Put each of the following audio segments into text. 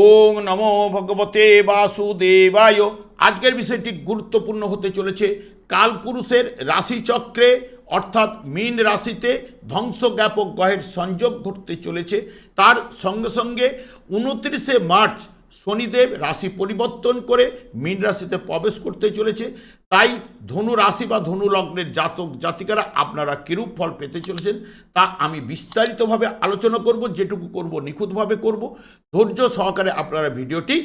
ওং নমো ভগবতে বাসুদেবায়। আজকের বিষয়টি গুরুত্বপূর্ণ হতে চলেছে। কালপুরুষের রাশিচক্রে, অর্থাৎ মীন রাশিতে ধ্বংসজ্ঞাপক গ্রহের সংযোগ ঘটতে চলেছে। তার সঙ্গে সঙ্গে উনত্রিশে মার্চ শনিদেব রাশি পরিবর্তন করে মীন রাশিতে প্রবেশ করতে চলেছে। তাই ধনু রাশি বা ধনু লগ্নের জাতক জাতিকারা আপনারা কিরূপ ফল পেতে চলেছেন তা আমি বিস্তারিতভাবে আলোচনা করব, যেটুকু করব, নিখুঁতভাবে করব। ধৈর্য সহকারে আপনারা ভিডিওটি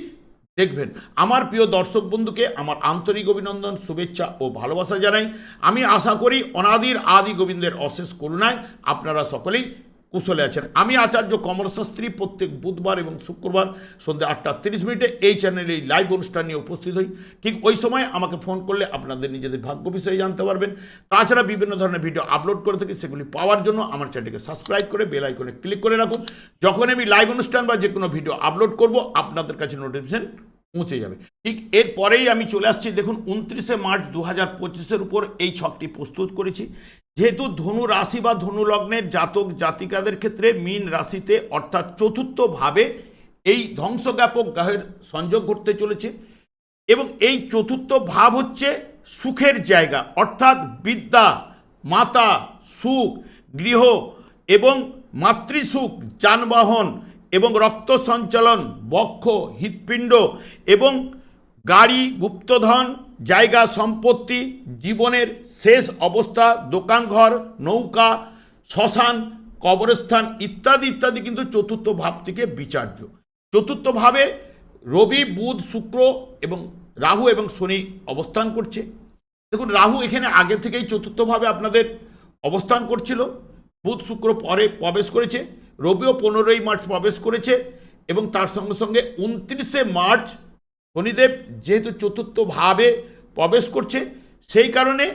দেখবেন। আমার প্রিয় দর্শক বন্ধুকে আমার আন্তরিক অভিনন্দন, শুভেচ্ছা ও ভালোবাসা জানাই। আমি আশা করি অনাদির আদি গোবিন্দের অশেষ করুণায় আপনারা সকলেই কুশলে আছেন। আমি আচার্য কমলশাস্ত্রী প্রত্যেক বুধবার এবং শুক্রবার সন্ধ্যা আটটা তিরিশ মিনিটে এই চ্যানেলে এই লাইভ অনুষ্ঠান নিয়ে উপস্থিত হই। ঠিক ওই সময় আমাকে ফোন করলে আপনাদের নিজেদের ভাগ্য বিষয়ে জানতে পারবেন। তাছাড়া বিভিন্ন ধরনের ভিডিও আপলোড করে থাকি, সেগুলি পাওয়ার জন্য আমার চ্যানেলকে সাবস্ক্রাইব করে বেল আইকনে ক্লিক করে রাখুন। যখন আমি লাইভ অনুষ্ঠান বা যে কোনো ভিডিও আপলোড করব, আপনাদের কাছে নোটিফিকেশন পৌঁছে যাবে। ঠিক এরপরেই আমি চলে আসছি। দেখুন, উনত্রিশে মার্চ দু হাজার পঁচিশের উপর এই ছকটি প্রস্তুত করেছি। যেহেতু ধনু রাশি বা ধনু লগ্নের জাতক জাতিকাদের ক্ষেত্রে মীন রাশিতে অর্থাৎ চতুর্থ ভাবে এই ধ্বংসজ্ঞাপক গ্রহের সংযোগ ঘটতে চলেছে এবং এই চতুর্থ ভাব হচ্ছে সুখের জায়গা, অর্থাৎ বিদ্যা, মাতা, সুখ, গৃহ এবং মাতৃসুখ, যানবাহন এবং রক্ত সঞ্চালন, বক্ষ, হৃৎপিণ্ড এবং গাড়ি, গুপ্তধন জায়গা সম্পত্তি, জীবনের শেষ অবস্থা, দোকানঘর, নৌকা, শ্মশান, কবরস্থান ইত্যাদি ইত্যাদি কিন্তু চতুর্থ ভাব থেকে বিচার্য। চতুর্থ ভাবে রবি, বুধ, শুক্র এবং রাহু এবং শনি অবস্থান করছে। দেখুন, রাহু এখানে আগে থেকেই চতুর্থভাবে আপনাদের অবস্থান করছিল। বুধ, শুক্র পরে প্রবেশ করেছে। রবিও পনেরোই মার্চ প্রবেশ করেছে এবং তার সঙ্গে সঙ্গে উনত্রিশে মার্চ শনিদেব যেহেতু চতুর্থভাবে প্রবেশ করছে। সেই কারণে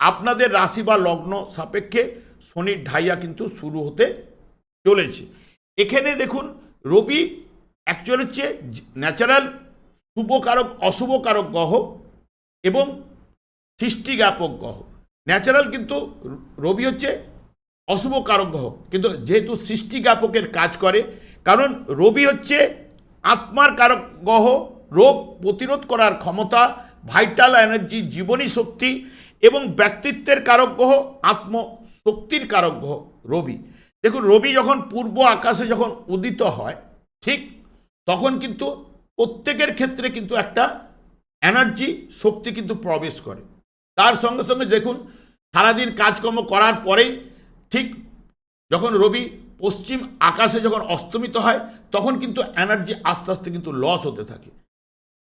আপনাদের রাশি বা লগ্ন সাপেক্ষে শনির ঢাইয়া কিন্তু শুরু হতে চলেছে। এখানে দেখুন, রবি অ্যাকচুয়াল হচ্ছে ন্যাচারাল শুভকারক, অশুভকারক গ্রহ এবং সৃষ্টিজ্ঞাপক গ্রহ। ন্যাচারাল কিন্তু রবি হচ্ছে অশুভ কারক গ্রহ। কিন্তু যেহেতু সৃষ্টিজ্ঞাপকের কাজ করে, কারণ রবি হচ্ছে আত্মার কারক গ্রহ, রোগ প্রতিরোধ করার ক্ষমতা ভাইটাল এনার্জি জীবনী শক্তি এবং ব্যক্তিত্বের কারক গ্রহ আত্মশক্তির কারক গ্রহ রবি দেখুন রবি যখন পূর্ব আকাশে যখন উদিত হয় ঠিক তখন কিন্তু প্রত্যেকের ক্ষেত্রে কিন্তু একটা এনার্জি শক্তি কিন্তু প্রবেশ করে তার সঙ্গে সঙ্গে দেখুন সারাদিন কাজকর্ম করার পরেই ঠিক যখন রবি পশ্চিম আকাশে যখন অস্তমিত হয় তখন কিন্তু এনার্জি আস্তে আস্তে কিন্তু লস হতে থাকে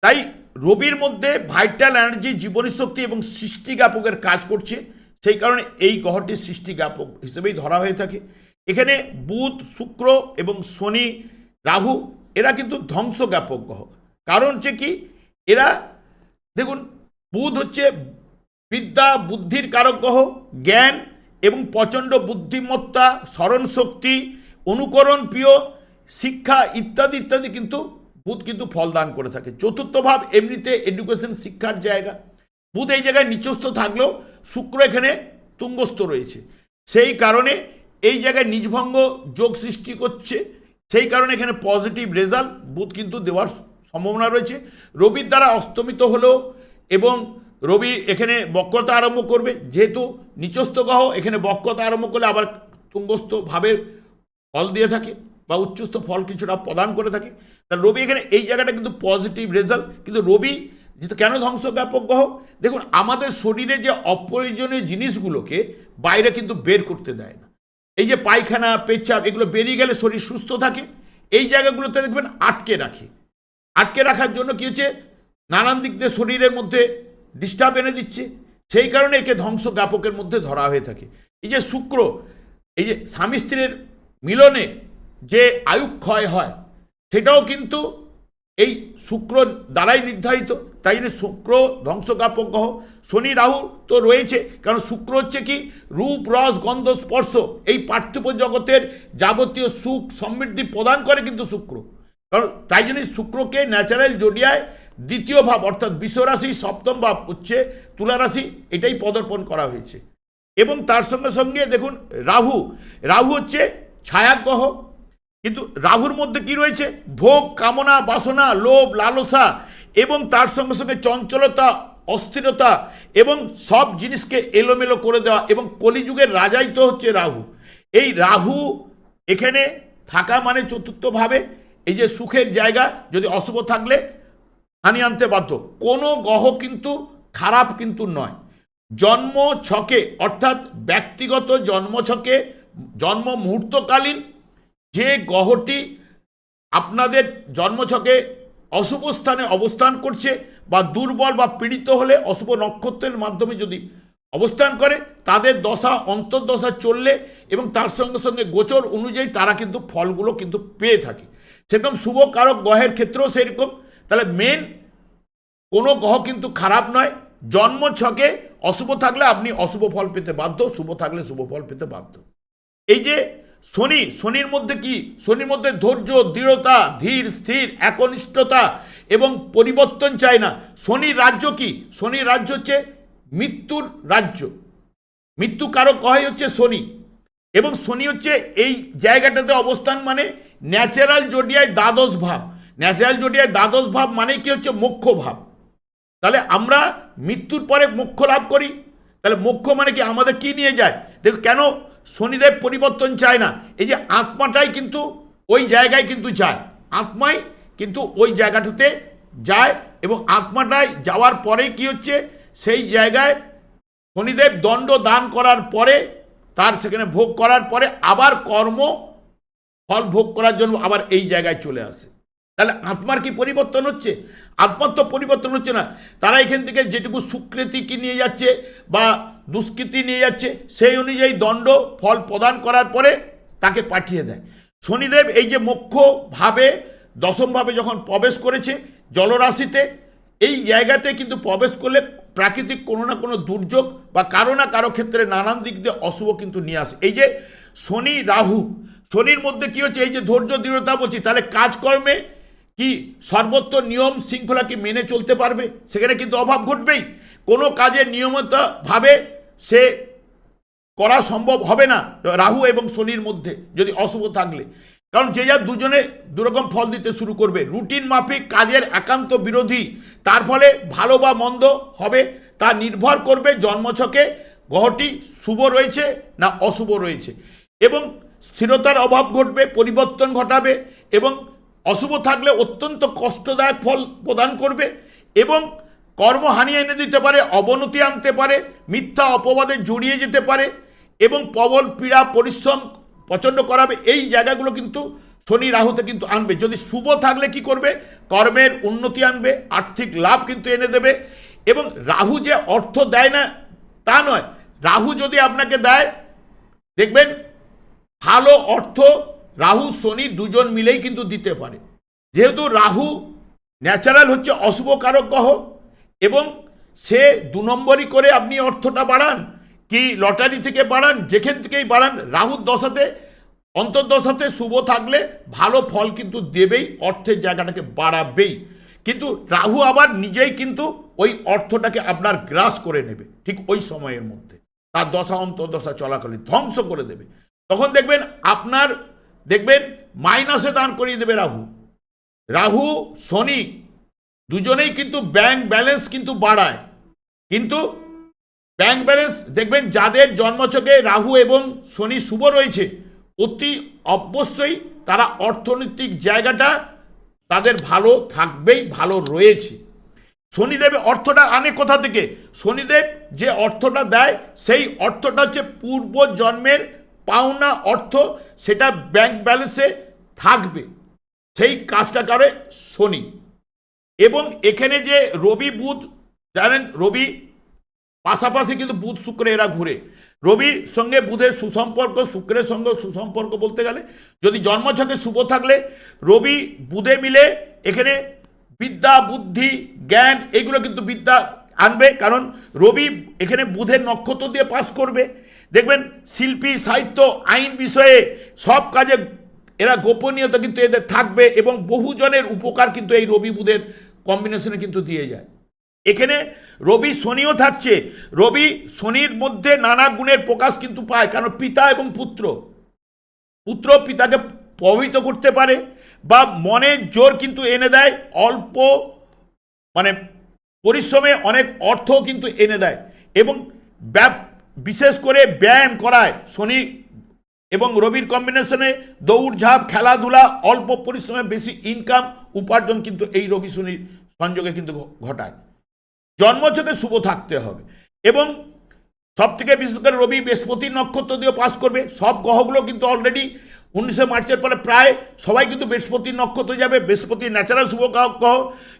তাই রবির মধ্যে ভাইটাল এনার্জি জীবনী শক্তি এবং সৃষ্টিজ্ঞাপকের কাজ করছে। সেই কারণে এই গ্রহটি সৃষ্টিজ্ঞাপক হিসেবেই ধরা হয়ে থাকে। এখানে বুধ, শুক্র এবং শনি, রাহু, এরা কিন্তু ধ্বংসজ্ঞাপক গ্রহ। কারণ হচ্ছে কি? এরা, দেখুন, বুধ হচ্ছে বিদ্যা বুদ্ধির কারক গ্রহ, জ্ঞান এবং প্রচণ্ড বুদ্ধিমত্তা স্মরণ শক্তি অনুকরণ প্রিয়, শিক্ষা ইত্যাদি ইত্যাদি কিন্তু বুধ কিন্তু ফলদান করে থাকে। চতুর্থ ভাব, এমনিতে এডুকেশন শিক্ষার জায়গা। বুধ এই জায়গায় নিচস্থ থাকলেও শুক্র এখানে তুঙ্গস্থ রয়েছে। সেই কারণে এই জায়গায় নিজভঙ্গ যোগ সৃষ্টি করছে। সেই কারণে এখানে পজিটিভ রেজাল্ট বুধ কিন্তু দেওয়ার সম্ভাবনা রয়েছে। রবির দ্বারা অস্তমিত হলেও এবং রবি এখানে বক্রতা আরম্ভ করবে। যেহেতু নিচস্থ গ্রহ, এখানে বক্রতা আরম্ভ করলে আবার তুঙ্গস্থ ভাবে ফল দিয়ে থাকে বা উচ্চস্থ ফল কিছুটা প্রদান করে থাকে। তা রবি এখানে এই জায়গাটা কিন্তু পজিটিভ রেজাল্ট কিন্তু রবি যেহেতু কেন ধ্বংস ব্যাপক গ্রহ? দেখুন, আমাদের শরীরে যে অপ্রয়োজনীয় জিনিসগুলোকে বাইরে কিন্তু বের করতে দেয় না। এই যে পায়খানা, পেচ্ছাপ, এগুলো বেরিয়ে গেলে শরীর সুস্থ থাকে। এই জায়গাগুলোতে দেখবেন আটকে রাখে। আটকে রাখার জন্য কী হচ্ছে? নানান দিক দিয়ে শরীরের মধ্যে ডিস্টার্ব এনে দিচ্ছে। সেই কারণে একে ধ্বংস জ্ঞাপকের মধ্যে ধরা হয়ে থাকে। এই যে শুক্র, এই যে স্বামী স্ত্রীর মিলনে যে আয়ুক্ষয় হয় সেটাও কিন্তু এই শুক্র দ্বারাই নির্ধারিত। তাই জন্য শুক্র ধ্বংসজ্ঞাপক গ্রহ শনি, রাহু তো রয়েছে। কারণ শুক্র হচ্ছে কি? রূপ, রস, গন্ধ, স্পর্শ এই পার্থিব জগতের যাবতীয় সুখ সমৃদ্ধি প্রদান করে কিন্তু শুক্র। কারণ তাই জন্যই শুক্রকে ন্যাচারাল জোডিয়ায় দ্বিতীয় ভাব অর্থাৎ বিশ্বরাশি, সপ্তম ভাব হচ্ছে তুলা রাশি এটাই পদার্পণ করা হয়েছে। এবং তার সঙ্গে সঙ্গে দেখুন, রাহু রাহু হচ্ছে ছায়াগ্রহ কিন্তু রাহুর মধ্যে কি রয়েছে? ভোগ, কামনা, বাসনা, লোভ, লালসা এবং তার সঙ্গে সঙ্গে চঞ্চলতা, অস্থিরতা এবং সব জিনিসকে এলোমেলো করে দেওয়া এবং কলিযুগের রাজাই তো হচ্ছে রাহু। এই রাহু এখানে থাকা মানে চতুর্থভাবে এই যে সুখের জায়গা, যদি অশুভ থাকলে হানি আনতে বাধ্য। কোনো গ্রহ কিন্তু খারাপ কিন্তু নয়। জন্ম ছকে, অর্থাৎ ব্যক্তিগত জন্ম ছকে, জন্ম মুহূর্তকালীন যে গ্রহটি আপনাদের জন্মছকে অশুভ স্থানে অবস্থান করছে বা দুর্বল বা পীড়িত হলে অশুভ নক্ষত্রের মাধ্যমে যদি অবস্থান করে, তাদের দশা অন্তর্দশা চললে এবং তার সঙ্গে সঙ্গে গোচর অনুযায়ী তারা কিন্তু ফলগুলো কিন্তু পেয়ে থাকে। সেরকম শুভ কারক গ্রহের ক্ষেত্রেও সেরকম। তাহলে মেন কোনো গ্রহ কিন্তু খারাপ নয়। জন্ম ছকে অশুভ থাকলে আপনি অশুভ ফল পেতে বাধ্য, শুভ থাকলে শুভ ফল পেতে বাধ্য। এই যে শনি, শনির মধ্যে কি? শনির মধ্যে ধৈর্য, দৃঢ়তা, ধীর, স্থির, একনিষ্ঠতা এবং পরিবর্তন চায় না। শনির রাজ্য কি? শনির রাজ্য হচ্ছে মৃত্যুর রাজ্য। মৃত্যু কারক হয় হচ্ছে শনি। এবং শনি হচ্ছে এই জায়গাটাতে অবস্থান মানে ন্যাচারাল জোডিয়ায় দ্বাদশ ভাব। ন্যাচারাল জোডিয়ায় দ্বাদশ ভাব মানে কি হচ্ছে? মুখ্য ভাব। তাহলে আমরা মৃত্যুর পরে মোক্ষ লাভ করি? তাহলে মোক্ষ মানে কি? আমাদের কি নিয়ে যায়? দেখো কেন শনিদেব পরিবর্তন চায় না। এই যে আত্মাটাই কিন্তু ওই জায়গায় কিন্তু যায়। আত্মাই কিন্তু ওই জায়গাটাতে যায় এবং আত্মাটায় যাওয়ার পরে কি হচ্ছে? সেই জায়গায় শনিদেব দণ্ড দান করার পরে, তার সেখানে ভোগ করার পরে আবার কর্ম, ফল ভোগ করার জন্য আবার এই জায়গায় চলে আসে। তাহলে আত্মার কি পরিবর্তন হচ্ছে? আত্মার তো পরিবর্তন হচ্ছে না। তারা এখান থেকে যেটুকু সুকৃতিকে নিয়ে যাচ্ছে বা দুষ্কৃতি নিয়ে যাচ্ছে, সেই অনুযায়ী দণ্ড, ফল প্রদান করার পরে তাকে পাঠিয়ে দেয়। শনিদেব এই যে মুখ্যভাবে, দশমভাবে যখন প্রবেশ করেছে জলরাশিতে, এই জায়গাতে কিন্তু প্রবেশ করলে প্রাকৃতিক কোনো না কোনো দুর্যোগ বা কারও না কারও ক্ষেত্রে নানান দিক দিয়ে অশুভ কিন্তু নিয়ে আসে। এই যে শনি রাহু, শনির মধ্যে কি হচ্ছে? এই যে ধৈর্য, দৃঢ়তা বলছি, তাহলে কাজকর্মে কি সর্বত্র নিয়ম শৃঙ্খলা কি মেনে চলতে পারবে? সেখানে কিন্তু অভাব ঘটবেই। কোনো কাজে নিয়মিতভাবে সে করা সম্ভব হবে না রাহু এবং শনির মধ্যে, যদি অশুভ থাকলে। কারণ যে যা দুজনে দুরকম ফল দিতে শুরু করবে। রুটিন মাফিক কাজের একান্ত বিরোধী। তার ফলে ভালো বা মন্দ হবে, তা নির্ভর করবে জন্মছকে গ্রহটি শুভ রয়েছে না অশুভ রয়েছে। এবং স্থিরতার অভাব ঘটবে, পরিবর্তন ঘটাবে এবং অশুভ থাকলে অত্যন্ত কষ্টদায়ক ফল প্রদান করবে এবং কর্মহানি এনে দিতে পারে, অবনতি আনতে পারে, মিথ্যা অপবাদে জড়িয়ে যেতে পারে এবং প্রবল পীড়া, পরিশ্রম প্রচণ্ড করাবে। এই জায়গাগুলো কিন্তু শনি রাহুতে কিন্তু আনবে। যদি শুভ থাকলে কি করবে? কর্মের উন্নতি আনবে, আর্থিক লাভ কিন্তু এনে দেবে এবং রাহু যে অর্থ দেয় না, তা নয়। রাহু যদি আপনাকে দেয়, দেখবেন ভালো অর্থ রাহু, শনি দুজন মিলেই কিন্তু দিতে পারে। যেহেতু রাহু ন্যাচারাল হচ্ছে অশুভ কারক গ্রহ এবং সে দু নম্বরই করে আপনি অর্থটা বাড়ান, কি লটারি থেকে বাড়ান, যেখান থেকেই বাড়ান, রাহুর দশাতে অন্তর্দশাতে শুভ থাকলে ভালো ফল কিন্তু দেবেই, অর্থের জায়গাটাকে বাড়াবেই। কিন্তু রাহু আবার নিজেই কিন্তু ওই অর্থটাকে আপনার গ্রাস করে নেবে, ঠিক ওই সময়ের মধ্যে। তার দশা অন্তর্দশা চলাকালীন ধ্বংস করে দেবে। তখন দেখবেন আপনার দেখবেন মাইনাসে দান করিয়ে দেবে রাহু। রাহু, শনি দুজনেই কিন্তু ব্যাংক ব্যালেন্স কিন্তু বাড়ায়। কিন্তু ব্যাংক ব্যালেন্স দেখবেন যাদের জন্মছকে রাহু এবং শনি শুভ রয়েছে, অতি অবশ্যই তারা অর্থনৈতিক জায়গাটা তাদের ভালো থাকবেই, ভালো রয়েছে। শনিদেব অর্থটা আনে কোথা থেকে? শনিদেব যে অর্থটা দেয়, সেই অর্থটা হচ্ছে পূর্ব জন্মের পাওনা অর্থ সেটা ব্যাংক ব্যালেন্সে থাকবে। সেই কাজটা করে শনি। এবং এখানে যে রবি বুধ, জানেন রবি, পাশাপাশি কিন্তু বুধ, শুক্র এরা ঘুরে। রবির সঙ্গে বুধের সুসম্পর্ক, শুক্রের সঙ্গে সুসম্পর্ক বলতে গেলে, যদি জন্মছকে শুভ থাকলে, রবি বুধে মিলে এখানে বিদ্যা, বুদ্ধি, জ্ঞান, এগুলো কিন্তু বিদ্যা আনবে। কারণ রবি এখানে বুধের নক্ষত্র দিয়ে পাস করবে। দেখবেন শিল্পী, সাহিত্য, আইন বিষয়ে সব কাজে এরা গোপনীয়তা কিন্তু এদের থাকবে এবং বহুজনের উপকার কিন্তু এই রবি বুধের কম্বিনেশনে কিন্তু দিয়ে যায়। এখানে রবি শনিও থাকছে। রবি শনির মধ্যে নানা গুণের প্রকাশ কিন্তু পায় কারণ পিতা এবং পুত্র। পুত্র পিতাকে প্রভাবিত করতে পারে বা মনের জোর কিন্তু এনে দেয়, অল্প মানে পরিশ্রমে অনেক অর্থ কিন্তু এনে দেয় এবং ব্যাপ- বিশেষ করে ব্যায়াম করায় শনি এবং রবির কম্বিনেশনে দৌড়ঝাঁপ খেলাধুলা, অল্প পরিশ্রমে বেশি ইনকাম উপার্জন কিন্তু এই রবি শনির সংযোগে কিন্তু ঘটায়। জন্মছকে শুভ থাকতে হবে এবং সব থেকে বিশেষ করে রবি বৃহস্পতি নক্ষত্র দিয়ে পাস করবে। সব গ্রহগুলো কিন্তু অলরেডি উনিশে মার্চের পরে প্রায় সবাই কিন্তু বৃহস্পতি নক্ষত্র যাবে। বৃহস্পতি ন্যাচারাল শুভ গ্রহ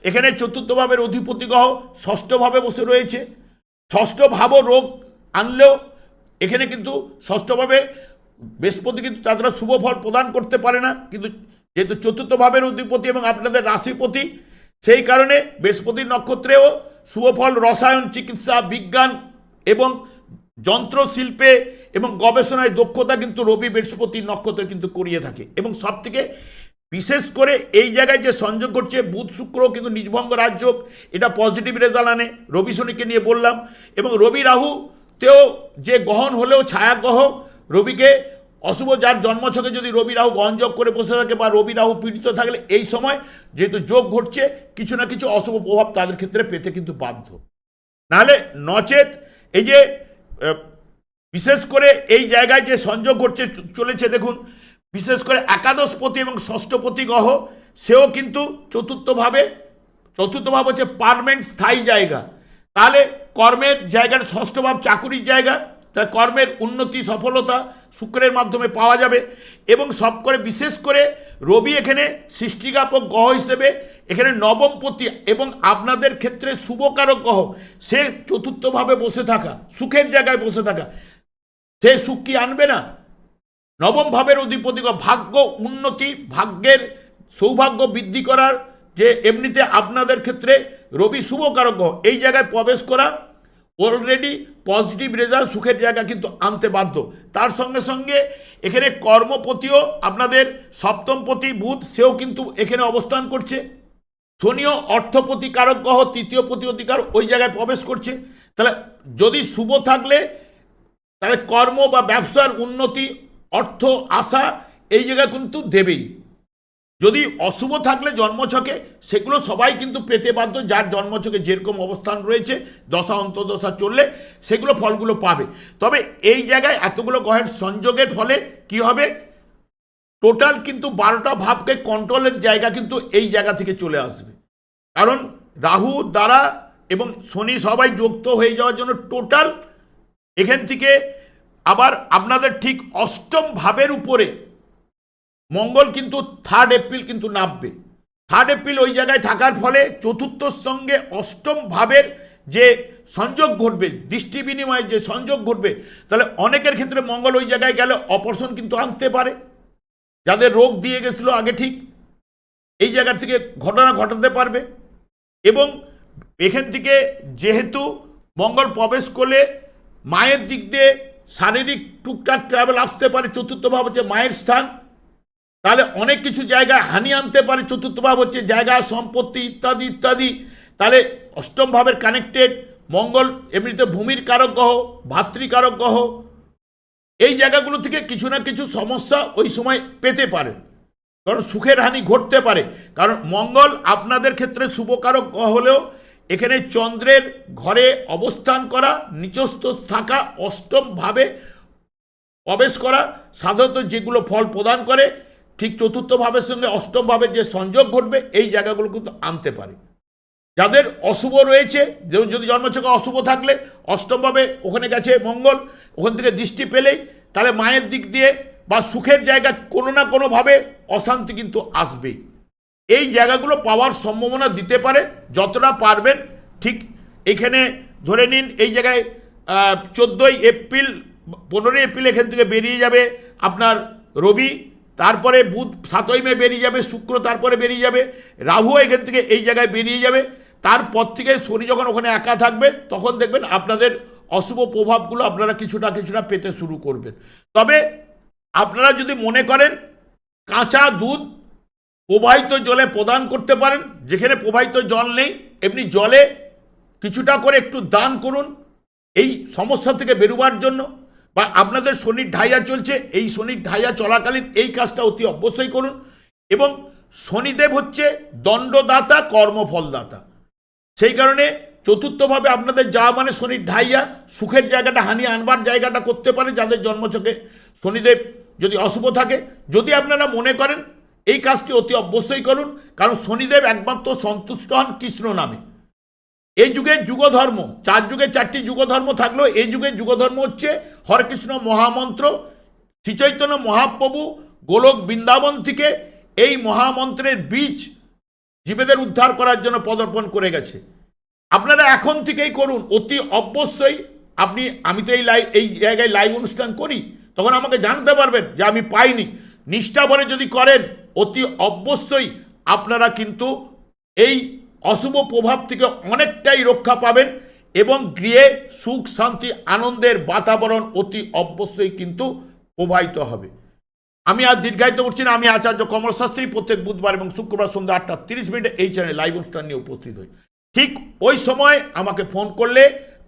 এখানে চতুর্থ ভাবের অধিপতি গ্রহ। ষষ্ঠভাবে বসে রয়েছে। ষষ্ঠ ভাবও রোগ আনলেও এখানে কিন্তু ষষ্ঠভাবে বৃহস্পতি কিন্তু তারা শুভ ফল প্রদান করতে পারে না। কিন্তু যেহেতু চতুর্থ ভাবের অধিপতি এবং আপনাদের রাশিপতি, সেই কারণে বৃহস্পতি নক্ষত্রেও শুভ ফল রসায়ন, চিকিৎসা, বিজ্ঞান এবং যন্ত্রশিল্পে এবং গবেষণায় দক্ষতা কিন্তু রবি বৃহস্পতি নক্ষত্র কিন্তু করিয়ে থাকে। এবং সব থেকে বিশেষ করে এই জায়গায় যে সংযোগ করছে বুধ শুক্র কিন্তু নিজভঙ্গ রাজ্য এটা পজিটিভ রেজাল্ট আনে। রবি শনিকে নিয়ে বললাম এবং রবি রাহু তেও যে গহন হলেও ছায়া গ্রহ, রবিকে অশুভ যার জন্মছকে যদি রবি রাহু গহনযোগ করে বসে থাকে বা রবি রাহু পীড়িত থাকলে এই সময় যেহেতু যোগ ঘটছে, কিছু না কিছু অশুভ প্রভাব তাদের ক্ষেত্রে পেতে কিন্তু বাধ্য। নাহলে নচেত এই যে বিশেষ করে এই জায়গায় যে সংযোগ ঘটছে, চলেছে দেখুন, বিশেষ করে একাদশপতি এবং ষষ্ঠপতি গ্রহ, সেও কিন্তু চতুর্থভাবে চতুর্থ ভাব হচ্ছে পারমানেন্ট স্থায়ী জায়গা। তাহলে কর্মের জায়গার ষষ্ঠ ভাব, চাকুরির জায়গা। তার কর্মের উন্নতি, সফলতা শুক্রের মাধ্যমে পাওয়া যাবে এবং সব করে বিশেষ করে রবি এখানে সৃষ্টিকাপক গ্রহ হিসেবে এখানে নবমপতি এবং আপনাদের ক্ষেত্রে শুভকারক গ্রহ, সে চতুর্থভাবে বসে থাকা, সুখের জায়গায় বসে থাকা। সে সুখ কি আনবে না? নবম ভাবের অধিপতি ভাগ্য উন্নতি, ভাগ্যের সৌভাগ্য বৃদ্ধি করার যে এমনিতে আপনাদের ক্ষেত্রে রবি শুভকারক, এই জায়গায় প্রবেশ করা অলরেডি পজিটিভ রেজাল্ট সুখের জায়গা কিন্তু আনতে বাধ্য। তার সঙ্গে সঙ্গে এখানে কর্মপতিও আপনাদের সপ্তমপতি বুধ, সেও কিন্তু এখানে অবস্থান করছে। শনিও অর্থপতি কারক গ্রহ, তৃতীয় প্রতি অধিকার ওই জায়গায় প্রবেশ করছে। তাহলে যদি শুভ থাকলে, তাহলে কর্ম বা ব্যবসার উন্নতি, অর্থ, আশা, এই জায়গায় কিন্তু দেবেই। যদি অশুভ থাকলে জন্মছকে, সেগুলো সবাই কিন্তু পেতে বাধ্য, যার জন্মছকে যেরকম অবস্থান রয়েছে, দশা, অন্তর্দশা চললে সেগুলো ফলগুলো পাবে। তবে এই জায়গায় এতগুলো গ্রহের সংযোগের ফলে কি হবে? টোটাল কিন্তু বারোটা ভাবকে কন্ট্রোলের জায়গা কিন্তু এই জায়গা থেকে চলে আসবে। কারণ রাহু, দ্বারা এবং শনি সবাই যুক্ত হয়ে যাওয়ার জন্য টোটাল এখান থেকে আবার আপনাদের ঠিক অষ্টম ভাবের উপরে মঙ্গল কিন্তু থার্ড এপ্রিল কিন্তু নামবে। থার্ড এপ্রিল ওই জায়গায় থাকার ফলে চতুর্থর সঙ্গে অষ্টম ভাবের যে সংযোগ ঘটবে, দৃষ্টি বিনিময়ের যে সংযোগ ঘটবে, তাহলে অনেকের ক্ষেত্রে মঙ্গল ওই জায়গায় গেলে অপারেশন কিন্তু আনতে পারে। যাদের রোগ দিয়ে গেছিল আগে ঠিক, এই জায়গা থেকে ঘটনা ঘটাতে পারবে। এবং এখান থেকে যেহেতু মঙ্গল প্রবেশ করলে মায়ের দিক দিয়ে শারীরিক টুকটাক ট্রাভেল আসতে পারে, চতুর্থ ভাব হচ্ছে মায়ের স্থান। তাহলে অনেক কিছু জায়গায় হানি আনতে পারে, চতুর্থ ভাব হচ্ছে জায়গা, সম্পত্তি ইত্যাদি ইত্যাদি। তাহলে অষ্টম ভাবের কানেক্টেড মঙ্গল এমনিতে ভূমির কারক গ্রহ ভাতৃকারক গ্রহ। এই জায়গাগুলো থেকে কিছু না কিছু সমস্যা ওই সময় পেতে পারেন কারণ সুখের হানি ঘটতে পারে। কারণ মঙ্গল আপনাদের ক্ষেত্রে শুভকারক গ্রহ হলেও এখানে চন্দ্রের ঘরে অবস্থান করা, নিচস্থ থাকা, অষ্টম ভাবে প্রবেশ করা, সাধারণত যেগুলো ফল প্রদান করে ঠিক চতুর্থ ভাবের সঙ্গে অষ্টম ভাবের যে সংযোগ ঘটবে, এই জায়গাগুলো কিন্তু আনতে পারে। যাদের অশুভ রয়েছে যেমন যদি জন্মছকে অশুভ থাকলে, অষ্টমভাবে ওখানে গেছে মঙ্গল, ওখান থেকে দৃষ্টি পেলেই, তাহলে মায়ের দিক দিয়ে বা সুখের জায়গা কোনো না কোনোভাবে অশান্তি কিন্তু আসবেই। এই জায়গাগুলো পাওয়ার সম্ভাবনা দিতে পারে, যতটা পারবেন, ঠিক এখানে ধরে নিন এই জায়গায় চোদ্দোই এপ্রিল, পনেরোই এপ্রিল এখান থেকে বেরিয়ে যাবে আপনার রবি তারপরে বুধ সাতই মে বেরিয়ে যাবে, শুক্র তারপরে বেরিয়ে যাবে, রাহু এখান থেকে এই জায়গায় বেরিয়ে যাবে। তারপর থেকে শনি যখন ওখানে একা থাকবে, তখন দেখবেন আপনাদের অশুভ প্রভাবগুলো আপনারা কিছুটা কিছুটা পেতে শুরু করবেন। তবে আপনারা যদি মনে করেন, কাঁচা দুধ প্রবাহিত জলে প্রদান করতে পারেন, যেখানে প্রবাহিত জল নেই, এমনি জলে কিছুটা করে একটু দান করুন, এই সমস্যা থেকে বেরোবার জন্য। বা আপনাদের শনির ঢাইয়া চলছে, এই শনির ঢাইয়া চলাকালীন এই কাজটা অতি অবশ্যই করুন। এবং শনিদেব হচ্ছে দণ্ডদাতা, কর্মফলদাতা। সেই কারণে চতুর্থভাবে আপনাদের যা মানে শনির ঢাইয়া, সুখের জায়গাটা, হানি আনবার জায়গাটা করতে পারে যাদের জন্মচকে শনিদেব যদি অশুভ থাকে। যদি আপনারা মনে করেন এই কাজটি অতি অবশ্যই করুন, কারণ শনিদেব একমাত্র সন্তুষ্ট হন কৃষ্ণ নামে। এই যুগে যুগধর্ম, চার যুগে চারটি যুগধর্ম থাকল এই যুগে যুগধর্ম হচ্ছে হরকৃষ্ণ মহামন্ত্র শ্রীচৈতন্য মহাপ্রভু গোলক বৃন্দাবন থেকে এই মহামন্ত্রের বীজ জীবেদের উদ্ধার করার জন্য পদর্পণ করে গেছে। আপনারা এখন থেকেই করুন, অতি অবশ্যই আপনি, আমি তো এই লাইভ এই জায়গায় লাইভ অনুষ্ঠান করি, তখন আমাকে জানতে পারবেন যে আমি পাইনি। নিষ্ঠা ভরে যদি করেন, অতি অবশ্যই আপনারা কিন্তু এই অশুভ প্রভাব থেকে অনেকটাই রক্ষা পাবেন এবং গৃহে সুখ, শান্তি, আনন্দের বাতাবরণ অতি অবশ্যই কিন্তু প্রবাহিত হবে। আমি আর দীর্ঘায়িত করছি না। আমি আচার্য কমল শাস্ত্রী প্রত্যেক বুধবার এবং শুক্রবার সন্ধ্যা আটটা তিরিশ মিনিটে এই চ্যানেলে লাইভ অনুষ্ঠান নিয়ে উপস্থিত হই। ঠিক ওই সময় আমাকে ফোন করলে